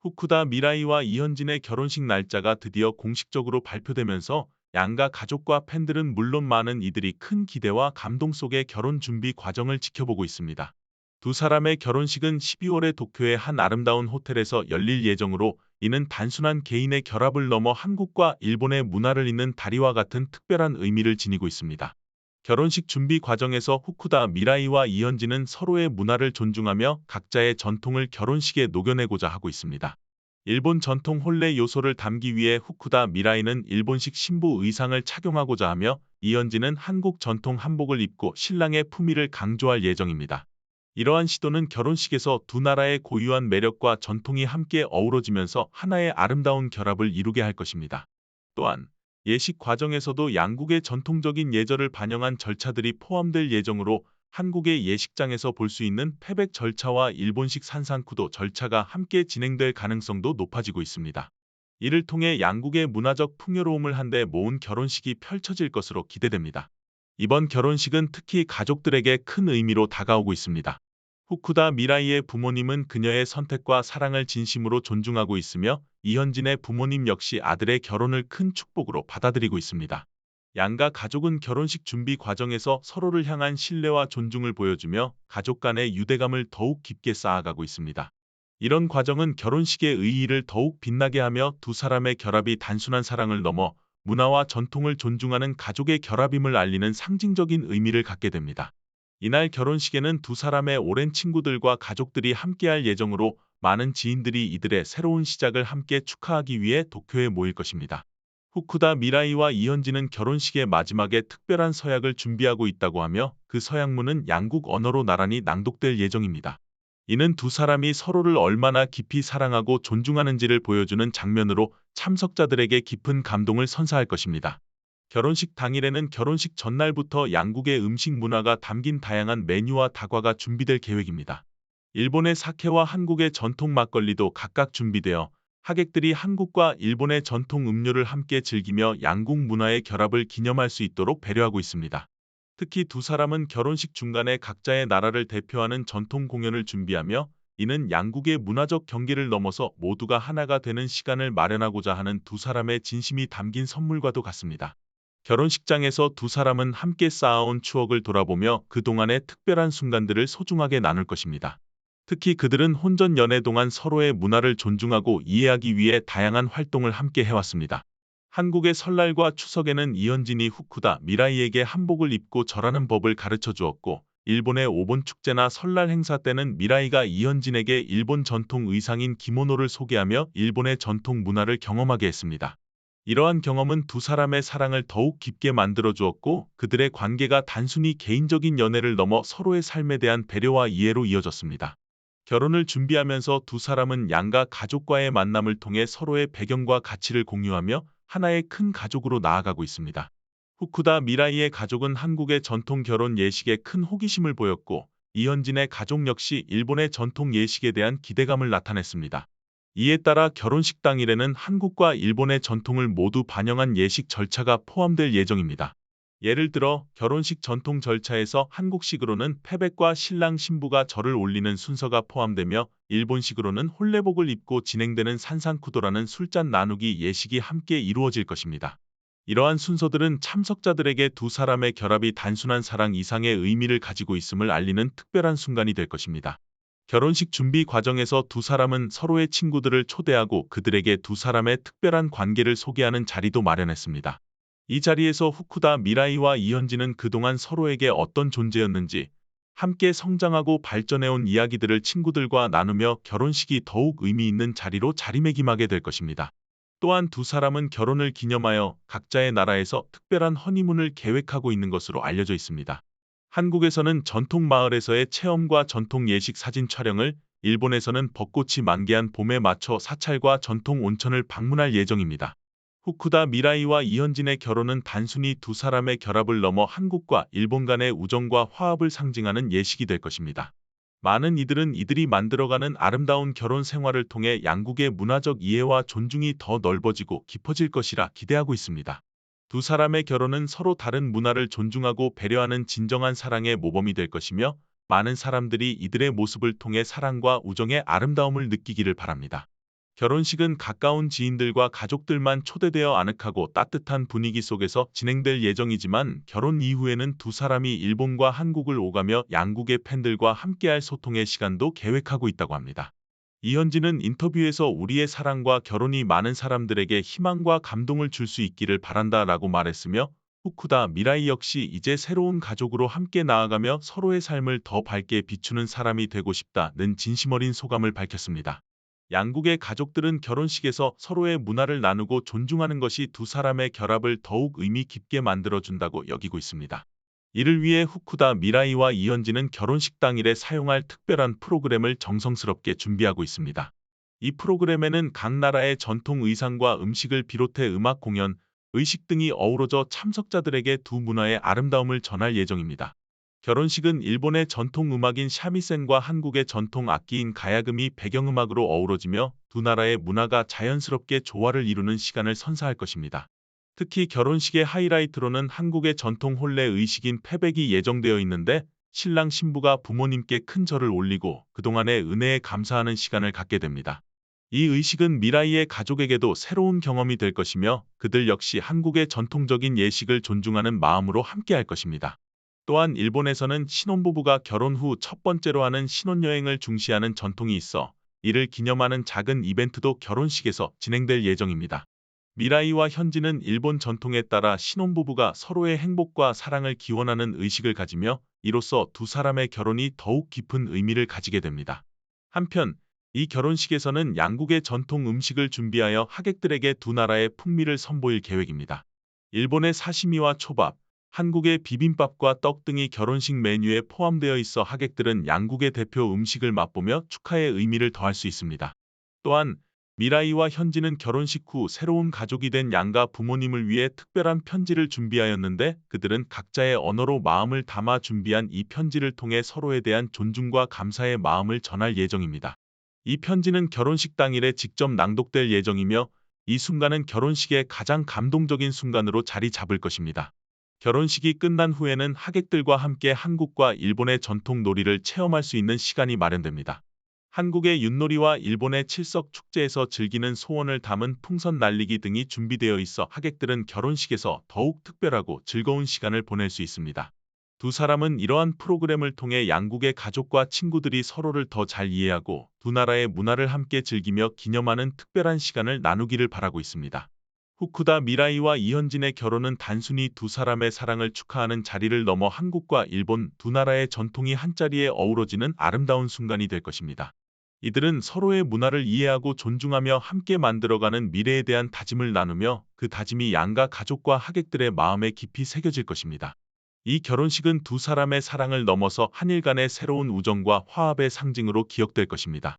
후쿠다 미라이와 이현진의 결혼식 날짜가 드디어 공식적으로 발표되면서 양가 가족과 팬들은 물론 많은 이들이 큰 기대와 감동 속의 결혼 준비 과정을 지켜보고 있습니다. 두 사람의 결혼식은 12월에 도쿄의 한 아름다운 호텔에서 열릴 예정으로 이는 단순한 개인의 결합을 넘어 한국과 일본의 문화를 잇는 다리와 같은 특별한 의미를 지니고 있습니다. 결혼식 준비 과정에서 후쿠다 미라이와 이현진은 서로의 문화를 존중하며 각자의 전통을 결혼식에 녹여내고자 하고 있습니다. 일본 전통 혼례 요소를 담기 위해 후쿠다 미라이는 일본식 신부 의상을 착용하고자 하며 이현진은 한국 전통 한복을 입고 신랑의 품위를 강조할 예정입니다. 이러한 시도는 결혼식에서 두 나라의 고유한 매력과 전통이 함께 어우러지면서 하나의 아름다운 결합을 이루게 할 것입니다. 또한 예식 과정에서도 양국의 전통적인 예절을 반영한 절차들이 포함될 예정으로 한국의 예식장에서 볼 수 있는 패백 절차와 일본식 산상쿠도 절차가 함께 진행될 가능성도 높아지고 있습니다. 이를 통해 양국의 문화적 풍요로움을 한데 모은 결혼식이 펼쳐질 것으로 기대됩니다. 이번 결혼식은 특히 가족들에게 큰 의미로 다가오고 있습니다. 후쿠다 미라이의 부모님은 그녀의 선택과 사랑을 진심으로 존중하고 있으며 이현진의 부모님 역시 아들의 결혼을 큰 축복으로 받아들이고 있습니다. 양가 가족은 결혼식 준비 과정에서 서로를 향한 신뢰와 존중을 보여주며 가족 간의 유대감을 더욱 깊게 쌓아가고 있습니다. 이런 과정은 결혼식의 의의를 더욱 빛나게 하며 두 사람의 결합이 단순한 사랑을 넘어 문화와 전통을 존중하는 가족의 결합임을 알리는 상징적인 의미를 갖게 됩니다. 이날 결혼식에는 두 사람의 오랜 친구들과 가족들이 함께할 예정으로 많은 지인들이 이들의 새로운 시작을 함께 축하하기 위해 도쿄에 모일 것입니다. 후쿠다 미라이와 이현진은 결혼식의 마지막에 특별한 서약을 준비하고 있다고 하며 그 서약문은 양국 언어로 나란히 낭독될 예정입니다. 이는 두 사람이 서로를 얼마나 깊이 사랑하고 존중하는지를 보여주는 장면으로 참석자들에게 깊은 감동을 선사할 것입니다. 결혼식 당일에는 결혼식 전날부터 양국의 음식 문화가 담긴 다양한 메뉴와 다과가 준비될 계획입니다. 일본의 사케와 한국의 전통 막걸리도 각각 준비되어 하객들이 한국과 일본의 전통 음료를 함께 즐기며 양국 문화의 결합을 기념할 수 있도록 배려하고 있습니다. 특히 두 사람은 결혼식 중간에 각자의 나라를 대표하는 전통 공연을 준비하며 이는 양국의 문화적 경계를 넘어서 모두가 하나가 되는 시간을 마련하고자 하는 두 사람의 진심이 담긴 선물과도 같습니다. 결혼식장에서 두 사람은 함께 쌓아온 추억을 돌아보며 그동안의 특별한 순간들을 소중하게 나눌 것입니다. 특히 그들은 혼전 연애 동안 서로의 문화를 존중하고 이해하기 위해 다양한 활동을 함께 해왔습니다. 한국의 설날과 추석에는 이현진이 후쿠다 미라이에게 한복을 입고 절하는 법을 가르쳐 주었고 일본의 오본 축제나 설날 행사 때는 미라이가 이현진에게 일본 전통 의상인 기모노를 소개하며 일본의 전통 문화를 경험하게 했습니다. 이러한 경험은 두 사람의 사랑을 더욱 깊게 만들어 주었고 그들의 관계가 단순히 개인적인 연애를 넘어 서로의 삶에 대한 배려와 이해로 이어졌습니다. 결혼을 준비하면서 두 사람은 양가 가족과의 만남을 통해 서로의 배경과 가치를 공유하며 하나의 큰 가족으로 나아가고 있습니다. 후쿠다 미라이의 가족은 한국의 전통 결혼 예식에 큰 호기심을 보였고 이현진의 가족 역시 일본의 전통 예식에 대한 기대감을 나타냈습니다. 이에 따라 결혼식 당일에는 한국과 일본의 전통을 모두 반영한 예식 절차가 포함될 예정입니다. 예를 들어 결혼식 전통 절차에서 한국식으로는 패백과 신랑 신부가 절을 올리는 순서가 포함되며 일본식으로는 홀레복을 입고 진행되는 산상쿠도라는 술잔 나누기 예식이 함께 이루어질 것입니다. 이러한 순서들은 참석자들에게 두 사람의 결합이 단순한 사랑 이상의 의미를 가지고 있음을 알리는 특별한 순간이 될 것입니다. 결혼식 준비 과정에서 두 사람은 서로의 친구들을 초대하고 그들에게 두 사람의 특별한 관계를 소개하는 자리도 마련했습니다. 이 자리에서 후쿠다 미라이와 이현진은 그동안 서로에게 어떤 존재였는지 함께 성장하고 발전해온 이야기들을 친구들과 나누며 결혼식이 더욱 의미 있는 자리로 자리매김하게 될 것입니다. 또한 두 사람은 결혼을 기념하여 각자의 나라에서 특별한 허니문을 계획하고 있는 것으로 알려져 있습니다. 한국에서는 전통 마을에서의 체험과 전통 예식 사진 촬영을, 일본에서는 벚꽃이 만개한 봄에 맞춰 사찰과 전통 온천을 방문할 예정입니다. 후쿠다 미라이와 이현진의 결혼은 단순히 두 사람의 결합을 넘어 한국과 일본 간의 우정과 화합을 상징하는 예식이 될 것입니다. 많은 이들은 이들이 만들어가는 아름다운 결혼 생활을 통해 양국의 문화적 이해와 존중이 더 넓어지고 깊어질 것이라 기대하고 있습니다. 두 사람의 결혼은 서로 다른 문화를 존중하고 배려하는 진정한 사랑의 모범이 될 것이며 많은 사람들이 이들의 모습을 통해 사랑과 우정의 아름다움을 느끼기를 바랍니다. 결혼식은 가까운 지인들과 가족들만 초대되어 아늑하고 따뜻한 분위기 속에서 진행될 예정이지만 결혼 이후에는 두 사람이 일본과 한국을 오가며 양국의 팬들과 함께할 소통의 시간도 계획하고 있다고 합니다. 이현진은 인터뷰에서 우리의 사랑과 결혼이 많은 사람들에게 희망과 감동을 줄 수 있기를 바란다 라고 말했으며 후쿠다 미라이 역시 이제 새로운 가족으로 함께 나아가며 서로의 삶을 더 밝게 비추는 사람이 되고 싶다는 진심 어린 소감을 밝혔습니다. 양국의 가족들은 결혼식에서 서로의 문화를 나누고 존중하는 것이 두 사람의 결합을 더욱 의미 깊게 만들어준다고 여기고 있습니다. 이를 위해 후쿠다 미라이와 이현진은 결혼식 당일에 사용할 특별한 프로그램을 정성스럽게 준비하고 있습니다. 이 프로그램에는 각 나라의 전통 의상과 음식을 비롯해 음악 공연, 의식 등이 어우러져 참석자들에게 두 문화의 아름다움을 전할 예정입니다. 결혼식은 일본의 전통 음악인 샤미센과 한국의 전통 악기인 가야금이 배경음악으로 어우러지며 두 나라의 문화가 자연스럽게 조화를 이루는 시간을 선사할 것입니다. 특히 결혼식의 하이라이트로는 한국의 전통 혼례 의식인 패백이 예정되어 있는데 신랑 신부가 부모님께 큰 절을 올리고 그동안의 은혜에 감사하는 시간을 갖게 됩니다. 이 의식은 미라이의 가족에게도 새로운 경험이 될 것이며 그들 역시 한국의 전통적인 예식을 존중하는 마음으로 함께할 것입니다. 또한 일본에서는 신혼부부가 결혼 후 첫 번째로 하는 신혼여행을 중시하는 전통이 있어 이를 기념하는 작은 이벤트도 결혼식에서 진행될 예정입니다. 미라이와 현지는 일본 전통에 따라 신혼부부가 서로의 행복과 사랑을 기원하는 의식을 가지며 이로써 두 사람의 결혼이 더욱 깊은 의미를 가지게 됩니다. 한편 이 결혼식에서는 양국의 전통 음식을 준비하여 하객들에게 두 나라의 풍미를 선보일 계획입니다. 일본의 사시미와 초밥, 한국의 비빔밥과 떡 등이 결혼식 메뉴에 포함되어 있어 하객들은 양국의 대표 음식을 맛보며 축하의 의미를 더할 수 있습니다. 또한 미라이와 현지는 결혼식 후 새로운 가족이 된 양가 부모님을 위해 특별한 편지를 준비하였는데 그들은 각자의 언어로 마음을 담아 준비한 이 편지를 통해 서로에 대한 존중과 감사의 마음을 전할 예정입니다. 이 편지는 결혼식 당일에 직접 낭독될 예정이며 이 순간은 결혼식의 가장 감동적인 순간으로 자리 잡을 것입니다. 결혼식이 끝난 후에는 하객들과 함께 한국과 일본의 전통 놀이를 체험할 수 있는 시간이 마련됩니다. 한국의 윷놀이와 일본의 칠석 축제에서 즐기는 소원을 담은 풍선 날리기 등이 준비되어 있어 하객들은 결혼식에서 더욱 특별하고 즐거운 시간을 보낼 수 있습니다. 두 사람은 이러한 프로그램을 통해 양국의 가족과 친구들이 서로를 더 잘 이해하고 두 나라의 문화를 함께 즐기며 기념하는 특별한 시간을 나누기를 바라고 있습니다. 후쿠다 미라이와 이현진의 결혼은 단순히 두 사람의 사랑을 축하하는 자리를 넘어 한국과 일본 두 나라의 전통이 한자리에 어우러지는 아름다운 순간이 될 것입니다. 이들은 서로의 문화를 이해하고 존중하며 함께 만들어가는 미래에 대한 다짐을 나누며 그 다짐이 양가 가족과 하객들의 마음에 깊이 새겨질 것입니다. 이 결혼식은 두 사람의 사랑을 넘어서 한일 간의 새로운 우정과 화합의 상징으로 기억될 것입니다.